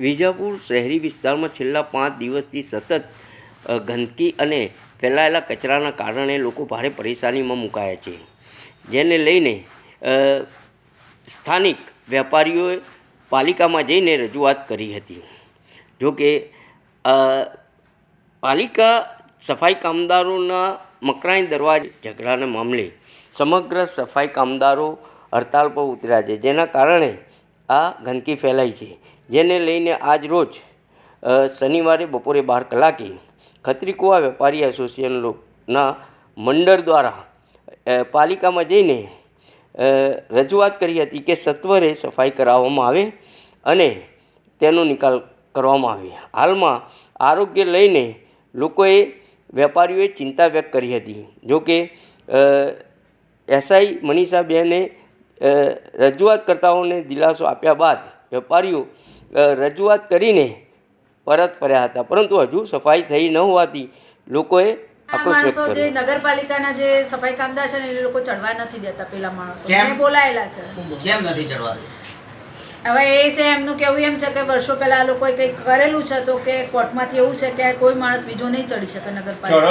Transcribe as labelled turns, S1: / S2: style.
S1: વિજાપુર શહેરી વિસ્તારમાં છેલ્લા પાંચ દિવસથી સતત ગંદકી અને ફેલાયેલા કચરાના કારણે લોકો ભારે પરેશાનીમાં મુકાયા છે. જેને લઈને સ્થાનિક વેપારીઓએ પાલિકામાં જઈને રજૂઆત કરી હતી. જોકે પાલિકા સફાઈ કામદારોના મકરાઈ દરવાજા ઝઘડાના મામલે સમગ્ર સફાઈ કામદારો હડતાલ પર ઉતર્યા છે, જેના કારણે આ ગંદકી ફેલાઈ છે. જેને લઈને આજ રોજ શનિવારે બપોરે બાર કલાકે ખત્રીકુવા વેપારી એસોસિએશનના મંડળ દ્વારા પાલિકામાં જઈને રજૂઆત કરી હતી કે સત્વરે સફાઈ કરાવવામાં આવે અને તેનો નિકાલ કરવામાં આવે. હાલમાં આરોગ્ય લઈને લોકોએ, વેપારીઓએ ચિંતા વ્યક્ત કરી હતી. જોકે એસઆઈ મનીષાબેને રજૂઆત કરતાઓને દિલાસો આપ્યા બાદ વેપારીઓ રજૂઆત કરીને પરત ફર્યા હતા. પરંતુ હજુ સફાઈ થઈ ન હોવાથી લોકોએ આક્રોશ
S2: જે નગરપાલિકાના જે સફાઈ કામદાર છે ને એ લોકો ચડવા નથી દેતા પેલા માણસો? બોલાયેલા છે.
S3: કેમ નથી ચડવાતું
S2: હવે એ છે એમનું કેવું એમ છે કે વર્ષો પહેલા આ લોકોએ કંઈક કરેલું છે તો કે કોર્ટમાંથી એવું છે કે કોઈ માણસ બીજો નહીં ચડી શકે નગરપાલિકા